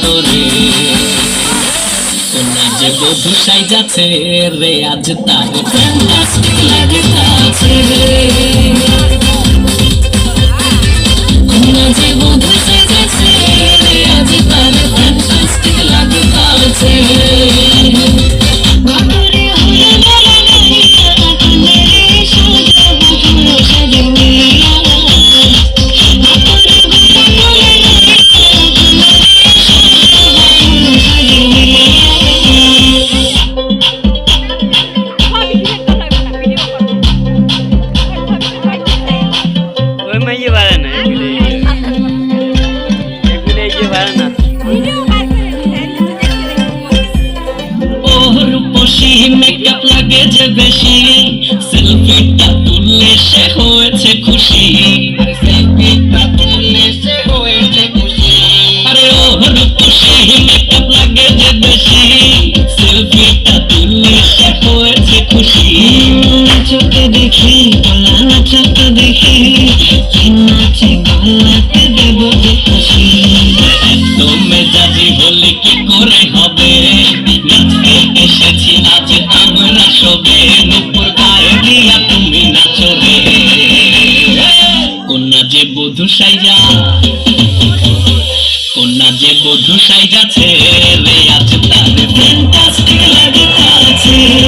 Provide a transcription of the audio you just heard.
তোরে সোনার যে গধু সাইজাছে রে আজ তার ফ্যান্টাস্টিক লাগে তাছে রে ওই মাইয়ে পারে না এগুলি এগুলি এই যে পারে না। ওর রূপসী মেকআপ লাগে যে বেশি। সেলফিটা তুললে সে হয়েছে খুশি। সেলফিটা তুললে সে হয়েছে খুশি। আরে ওর মেকআপ লাগে যে বেশি। লাগিয়া তুমি নাচো রে কন্যা যে বধু সাইজা, কন্যা যে বধু সাইজাছে রে আজ তার ফ্যান্টাস্টিক লাগে তাছে